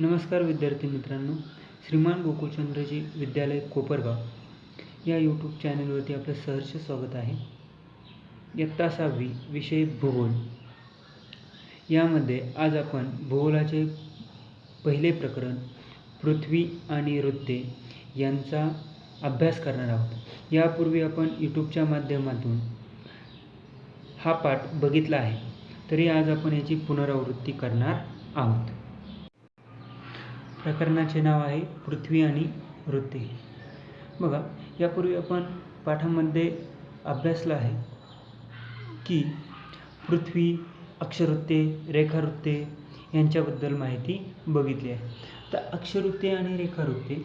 नमस्कार विद्यार्थी मित्रांनो श्रीमान गोकुळचंद्रजी विद्यालय कोपरगाव या यूट्यूब चॅनलवरती आपलं सहर्ष स्वागत आहे. इयत्ता सहावी विषय भूगोल. यामध्ये आज आपण भूगोलाचे पहिले प्रकरण पृथ्वी आणि वृत्ते यांचा अभ्यास करणार आहोत. यापूर्वी आपण यूट्यूबच्या माध्यमातून हा पाठ बघितला आहे. तरी आज आपण याची पुनरावृत्ती करणार आहोत. प्रकरणाचे नाव आहे पृथ्वी आणि वृत्ती. बघा यापूर्वी आपण पाठामध्ये अभ्यासलं आहे की पृथ्वी अक्षवृत्ते रेखावृत्ते यांच्याबद्दल माहिती बघितली आहे. तर अक्षवृत्ते आणि रेखावृत्ते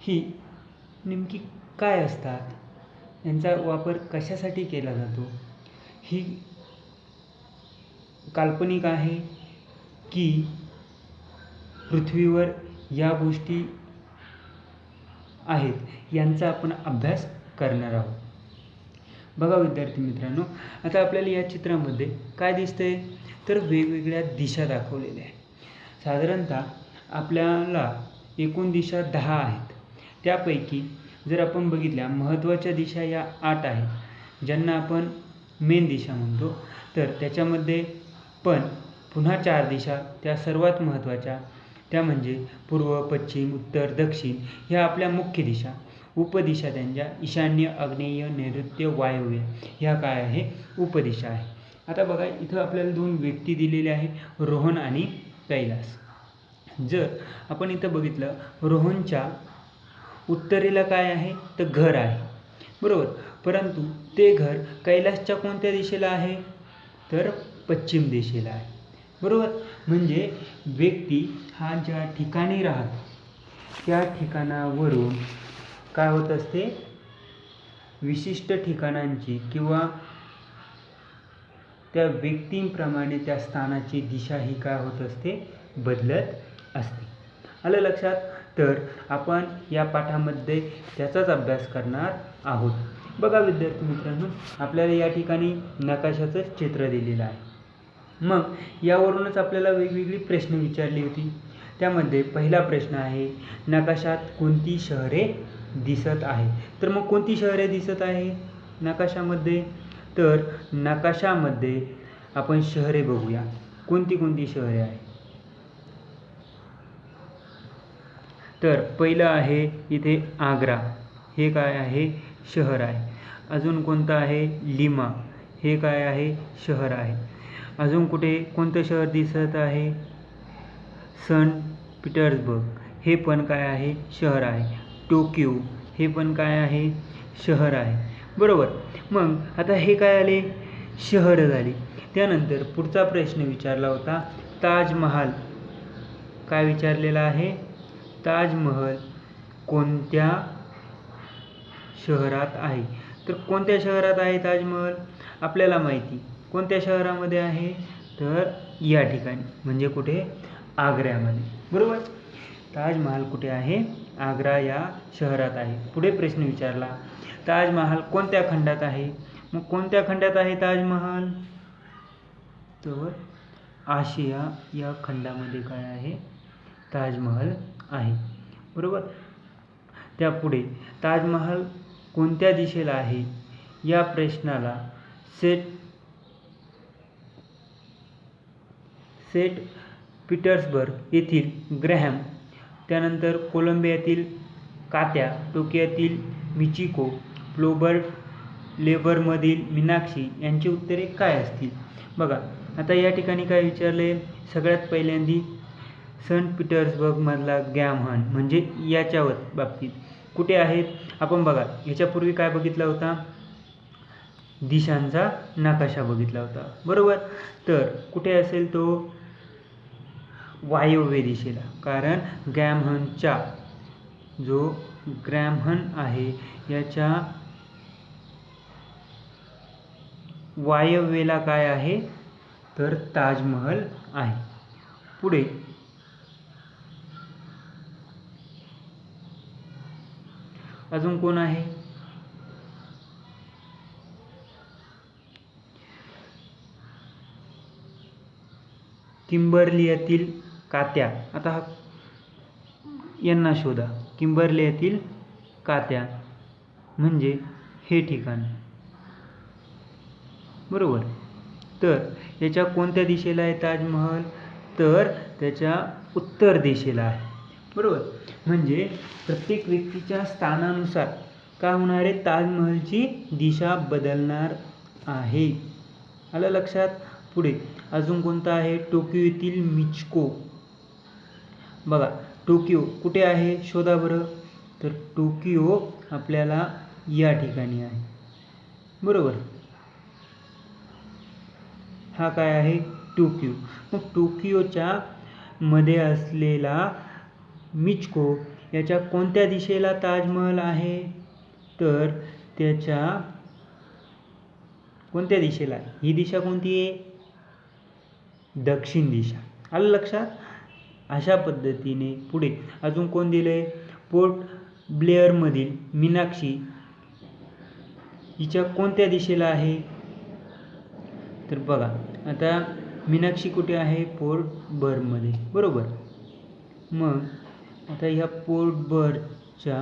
ही नेमकी काय असतात? यांचा वापर कशासाठी केला जातो? ही काल्पनिक आहे की पृथ्वीवर या गोष्टी आहेत यांचा आपण अभ्यास करणार आहोत. बघा विद्यार्थी मित्रांनो आता आपल्याला या चित्रामध्ये काय दिसतंय? तर वेगवेगळ्या दिशा दाखवलेल्या आहेत. साधारणतः आपल्याला एकूण दिशा दहा आहेत. त्यापैकी जर आपण बघितल्या महत्त्वाच्या दिशा या आठ आहेत ज्यांना आपण मेन दिशा म्हणतो. तर त्याच्यामध्ये पण पुन्हा चार दिशा त्या सर्वात महत्त्वाच्या त्या म्हणजे पूर्व पश्चिम उत्तर दक्षिण ह्या आपल्या मुख्य दिशा. उपदिशा त्यांच्या ईशान्य आग्नेय नैऋत्य वायव्य ह्या काय आहे? उपदिशा आहे. आता बघा इथं आपल्याला दोन व्यक्ती दिलेल्या आहे रोहन आणि कैलास. जर आपण इथं बघितलं रोहनच्या उत्तरेला काय आहे? तर घर आहे. बरोबर? परंतु ते घर कैलासच्या कोणत्या दिशेला आहे? तर पश्चिम दिशेला आहे. बरोबर? म्हणजे व्यक्ती हा ज्या ठिकाणी राहतो त्या ठिकाणावरून काय होत असते? विशिष्ट ठिकाणांची किंवा त्या व्यक्तींप्रमाणे त्या स्थानाची दिशा ही काय होत असते? बदलत असते. आलं लक्षात? तर आपण या पाठामध्ये त्याचाच अभ्यास करणार आहोत. बघा विद्यार्थी मित्रांनो आपल्याला या ठिकाणी नकाशाचं चित्र दिलेलं आहे. मग यावरूनच आपल्याला वेगवेगळी प्रश्न विचारली होती. त्यामध्ये पहिला प्रश्न आहे नकाशात कोणती शहरे दिसत आहे तर मग कोणती शहरे दिसत आहे नकाशामध्ये? तर नकाशामध्ये आपण शहरे बघूया. कोणती कोणती शहरे आहे तर पहिलं आहे इथे आग्रा. हे काय आहे? शहर आहे. अजून कोणतं आहे? लिमा. हे काय आहे? शहर आहे. अजून कुठे कोणतं शहर दिसत आहे? Saint Petersburg. हे पण काय आहे? शहर आहे. टोकियो. हे पण काय आहे? शहर आहे. बरोबर. मग आता हे काय आले? शहरं झाली. त्यानंतर पुढचा प्रश्न विचारला होता ताजमहाल. काय विचारलेला आहे? ताजमहल कोणत्या शहरात आहे? तर कोणत्या शहरात आहे ताजमहल? आपल्याला माहिती. कोणत्या शहरामध्ये आहे? तर या ठिकाणी म्हणजे कुठे? आग्र्यामध्ये. बरोबर? ताजमहाल कुठे आहे? आग्रा या शहरात आहे. पुढे प्रश्न विचारला ताजमहाल कोणत्या खंडात आहे? मग कोणत्या खंडात आहे ताजमहाल? तर आशिया या खंडामध्ये काय आहे? ताजमहल आहे. बरोबर? त्यापुढे ताजमहाल कोणत्या दिशेला आहे? या प्रश्नाला सेट सेट पीटर्सबर्ग येथील ग्रॅहम. त्यानंतर कोलंबियातील कात्या टोकियातील मिचिको फ्लोबर्ट लेबरमधील मीनाक्षी यांची उत्तरे काय असतील? बघा आता या ठिकाणी काय विचारले? सगळ्यात पहिल्यांदी सन पीटर्सबर्गमधला गॅमहन म्हणजे याच्यावर बाबतीत कुठे आहेत? आपण बघा याच्यापूर्वी काय बघितला होता? दिशांचा नकाशा बघितला होता. बरोबर? तर कुठे असेल तो? वायव्य दिशेला कारण ग्रॅमहनच्या जो ग्रॅमहन आहे याच्या वायव्येला काय आहे? तर ताजमहल आहे. पुढे. अजून कोण आहे? किंबर्ली येथील कात्या. आता हा यांना शोधा. किंबर्ले येथील कात्या म्हणजे हे ठिकाण. बरोबर? तर याच्या कोणत्या दिशेला आहे ताजमहल? तर त्याच्या उत्तर दिशेला आहे. बरोबर? म्हणजे प्रत्येक व्यक्तीच्या स्थानानुसार का होणार आहे? ताजमहलची दिशा बदलणार आहे. आलं लक्षात? पुढे. अजून कोणता आहे? टोकियो येथील मिचको. बघा टोकियो कुठे आहे? शोधा बरं. तर टोकियो आपल्याला या ठिकाणी आहे. बरोबर? हा काय आहे? टोकियो. मग टोकियोच्या मध्ये असलेला मिचको याच्या कोणत्या दिशेला ताजमहल आहे? तर त्याच्या कोणत्या दिशेला? ही दिशा कोणती आहे? दक्षिण दिशा. आलं लक्षात? अशा पद्धतीने पुढे. अजून कोण दिले पोर्ट ब्लेअरमधील मीनाक्षी हिच्या कोणत्या दिशेला आहे? तर बघा आता मीनाक्षी कुठे आहे? पोर्ट बरमध्ये. बरोबर? मग आता ह्या पोर्ट बरच्या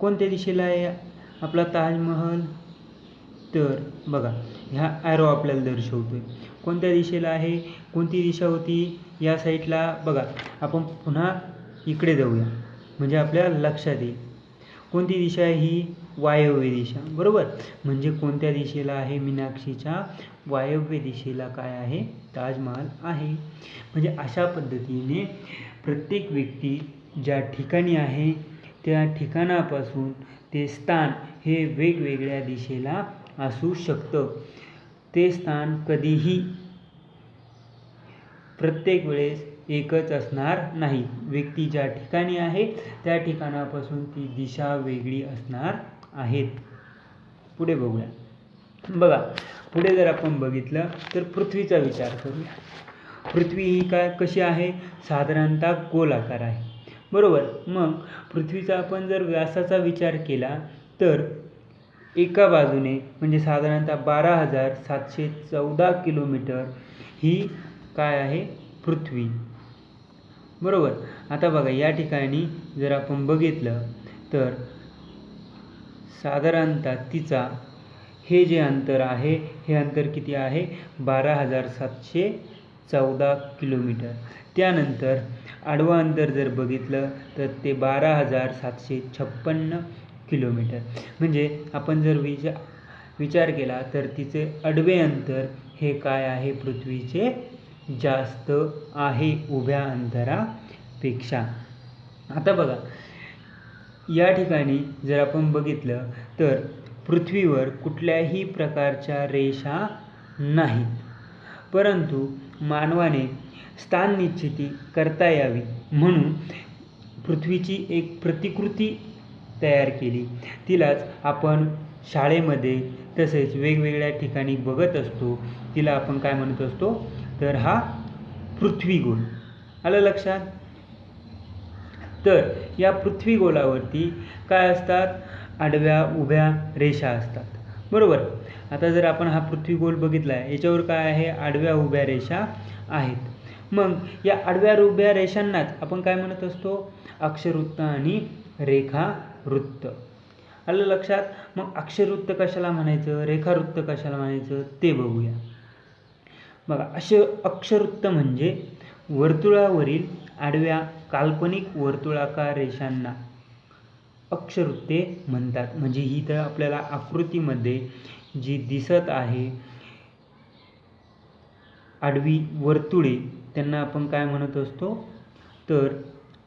कोणत्या दिशेला आहे? आपला ताजमहल? तर बघा ह्या ॲरो आपल्याला दर्शवतो आहे कोणत्या दिशेला आहे? कोणती दिशा होती? या साईडला बघा आपण पुन्हा इकडे जाऊया. म्हणजे आपल्याला लक्षात येईल. कोणती दिशा आहे ही? वायव्य दिशा. बरोबर? म्हणजे कोणत्या दिशेला आहे मीनाक्षीच्या? वायव्य दिशेला काय आहे? ताजमहाल आहे. म्हणजे अशा पद्धतीने प्रत्येक व्यक्ती ज्या ठिकाणी आहे त्या ठिकाणापासून ते स्थान हे वेगवेगळ्या दिशेला असू शकतं. ते स्थान कधीही प्रत्येक वेळेस एकच असणार नाही. व्यक्ती ज्या ठिकाणी आहे त्या ठिकाणापासून ती दिशा वेगळी असणार आहेत. पुढे बघूया. बघा पुढे जर आपण बघितलं तर पृथ्वीचा विचार करूया. पृथ्वी ही काय कशी आहे? साधारणतः गोलाकार आहे. बरोबर? मग पृथ्वीचा आपण जर व्यासाचा विचार केला तर एका बाजूने म्हणजे साधारणतः बारा हजार सातशे चौदा किलोमीटर ही काय आहे? पृथ्वी. बरोबर? आता बघा या ठिकाणी जर आपण बघितलं तर साधारणतः तिचा हे जे अंतर आहे हे अंतर किती आहे? बारा हजार सातशे चौदा किलोमीटर. त्यानंतर आडवं अंतर जर बघितलं तर ते बारा हजार सातशे छप्पन्न किलोमीटर. म्हणजे आपण जर विचार विचार केला तर तिचे आडवे अंतर हे काय आहे? पृथ्वीचे जास्त आहे उभ्या अंतरापेक्षा. आता बघा या ठिकाणी जर आपण बघितलं तर पृथ्वीवर कुठल्याही प्रकारच्या रेषा नाहीत. परंतु मानवाने स्थान निश्चिती करता यावी म्हणून पृथ्वीची एक प्रतिकृती तयार केली. तिलाच आपण शाळेमध्ये तसेच वेगवेगळ्या ठिकाणी बघत असतो. तिला आपण काय म्हणत असतो? तर हा पृथ्वी गोल. आलं लक्षात? तर या पृथ्वीगोलावरती काय असतात? आडव्या उभ्या रेषा असतात. बरोबर? आता जर आपण हा पृथ्वीगोल बघितला आहे याच्यावर काय आहे? आडव्या उभ्या रेषा आहेत. मग या आडव्या उभ्या रेषांनाच आपण काय म्हणत असतो? अक्षरवृत्त आणि रेखावृत्त. आलं लक्षात? मग अक्षरवृत्त कशाला म्हणायचं? रेखावृत्त कशाला म्हणायचं? ते बघूया. बघा असे अक्षरवृत्त म्हणजे वर्तुळावरील आडव्या काल्पनिक वर्तुळाकार रेषांना अक्षरवृत्ते म्हणतात. म्हणजे ही तर आपल्याला आकृतीमध्ये जी दिसत आहे आडवी वर्तुळे त्यांना आपण काय म्हणत असतो? तर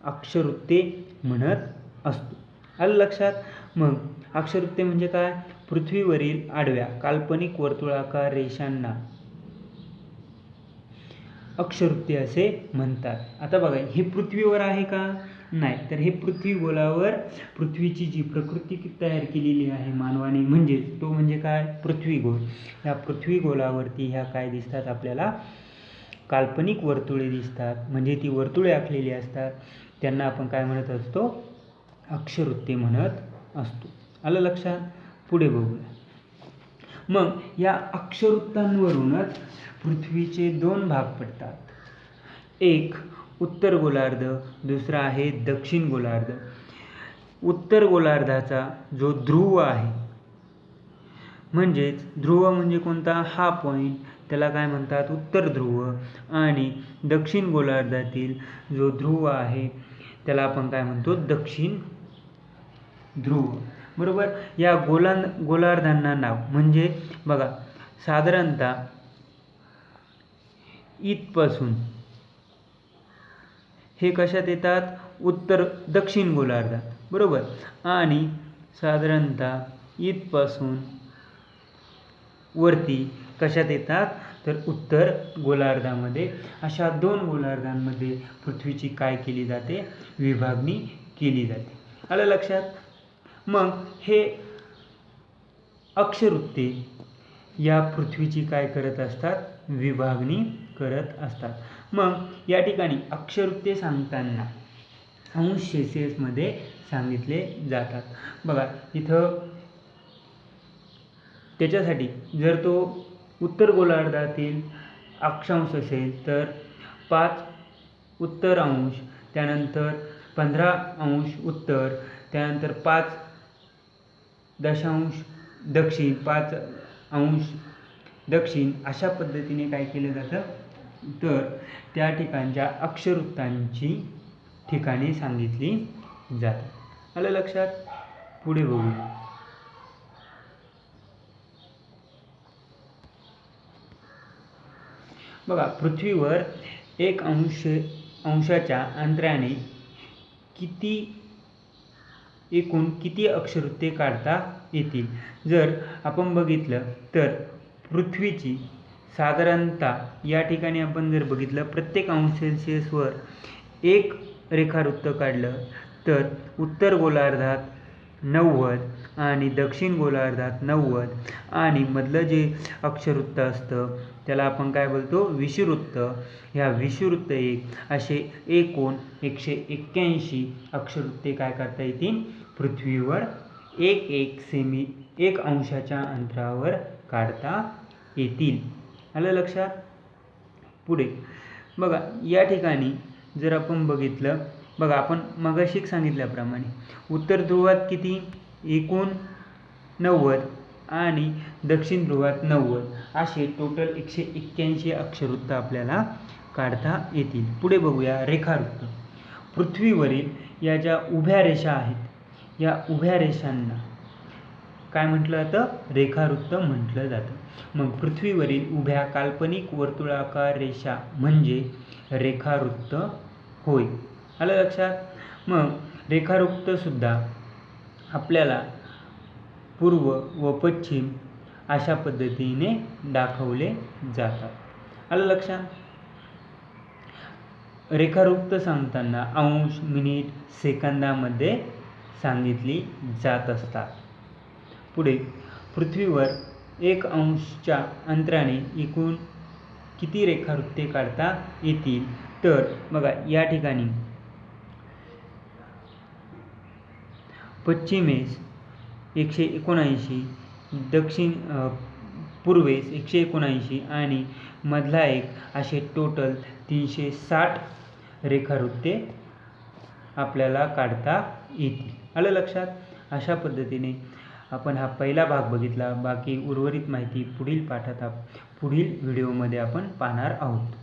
अक्षरवृत्ते म्हणत असतो. आलं लक्षात? मग अक्षरवृत्ते म्हणजे काय? पृथ्वीवरील आडव्या काल्पनिक वर्तुळाकार रेषांना अक्षरवृत्ती असे म्हणतात. आता बघा हे पृथ्वीवर आहे का? नाही. तर हे पृथ्वी गोलावर पृथ्वीची जी प्रकृती तयार केलेली आहे मानवाने म्हणजेच तो म्हणजे काय? पृथ्वी गोल. या पृथ्वी गोलावरती ह्या काय दिसतात? आपल्याला काल्पनिक वर्तुळे दिसतात. म्हणजे ती वर्तुळे आखलेली असतात. त्यांना आपण काय म्हणत असतो? अक्षरवृत्ते म्हणत असतो. आलं लक्षात? पुढे बघूया. मग या अक्षरवृत्तांवरूनच पृथ्वीचे दोन भाग पडतात. एक उत्तर गोलार्ध दुसरा आहे दक्षिण गोलार्ध. उत्तर गोलार्धाचा जो ध्रुव आहे म्हणजेच ध्रुव म्हणजे कोणता? हा पॉईंट त्याला काय म्हणतात? उत्तर ध्रुव. आणि दक्षिण गोलार्धातील जो ध्रुव आहे त्याला आपण काय म्हणतो? दक्षिण ध्रुव. बरोबर? या गोलां गोलार्धांना नाव. म्हणजे बघा साधारणतः इथपासून हे कशात येतात? उत्तर दक्षिण गोलार्धात. बरोबर? आणि साधारणतः इथपासून वरती कशात येतात? तर उत्तर गोलार्धामध्ये. अशा दोन गोलार्धांमध्ये पृथ्वीची काय केली जाते? विभागणी केली जाते. आलं लक्षात? मग हे अक्षवृत्ते या पृथ्वीची काय करत असतात? विभागणी करत असतात. मग या ठिकाणी अक्षरवृत्ते सांगताना अंश सेल्सिअसमध्ये सांगितले जातात. बघा इथं त्याच्यासाठी जर तो उत्तर गोलार्धातील अक्षांश असेल तर पाच उत्तर अंश त्यानंतर पंधरा अंश उत्तर त्यानंतर पाच दशांश दक्षिण पाच अंश दक्षिण अशा पद्धतीने काय केलं जातं? तर त्या ठिकाणच्या अक्षरवृत्तांची ठिकाणे सांगितली जातात. आलं लक्षात? पुढे बघू. बघा पृथ्वीवर एक अंश अंशाच्या अंतराने किती एकूण किती अक्षरवृत्ते काढता येतील? जर आपण बघितलं तर पृथ्वीची साधारणतः या ठिकाणी आपण जर बघितलं प्रत्येक अंश सेल्सिअसवर एक रेखावृत्त काढलं तर उत्तर गोलार्धात नव्वद आणि दक्षिण गोलार्धात नव्वद आणि मधलं जे अक्षरवृत्त असतं त्याला आपण काय बोलतो? विषुवृत्त ह्या विषुवृत्त एक असे एकूण एकशे एक्क्याऐंशी अक्षरवृत्ते काय करता येतील? पृथ्वीवर एक एक सेमी एक अंशाच्या अंतरावर काढता येतील. आलं लक्षात? पुढे. बघा या ठिकाणी जर आपण बघितलं बघा आपण मगाशीक सांगितल्याप्रमाणे उत्तर ध्रुवात किती? एकूण नव्वद आणि दक्षिण ध्रुवात नव्वद. असे टोटल एकशे एक्क्याऐंशी अक्षरवृत्त आपल्याला काढता येतील. पुढे बघूया रेखावृत्त. पृथ्वीवरील या ज्या उभ्या रेषा आहेत या उभ्या रेषांना. काय म्हटलं जातं? रेखावृत्त म्हटलं जातं. मग पृथ्वीवरील उभ्या काल्पनिक वर्तुळाकार रेषा म्हणजे रेखावृत्त होय. आलं लक्षात? मग रेखावृत्तसुद्धा आपल्याला पूर्व व पश्चिम अशा पद्धतीने दाखवले जातात. आलं लक्षात? रेखावृत्त सांगताना अंश मिनिट सेकंदामध्ये सांगितली जात असतात पुढे पृथ्वीवर एक अंशच्या अंतराने एकूण किती रेखावृत्ते काढता येतील? तर बघा या ठिकाणी. पश्चिमेस एकशे एकोणऐंशी दक्षिण पूर्वेस एकशे एकोणऐंशी आणि मधला एक असे टोटल तीनशे साठ रेखावृत्ते आपल्याला काढता येतील. आलं लक्षात? अशा पद्धतीने आपण हा पहिला भाग बघितला. बाकी उर्वरित माहिती पुढील पाठात पुढील व्हिडिओमध्ये आपण पाहणार आहोत.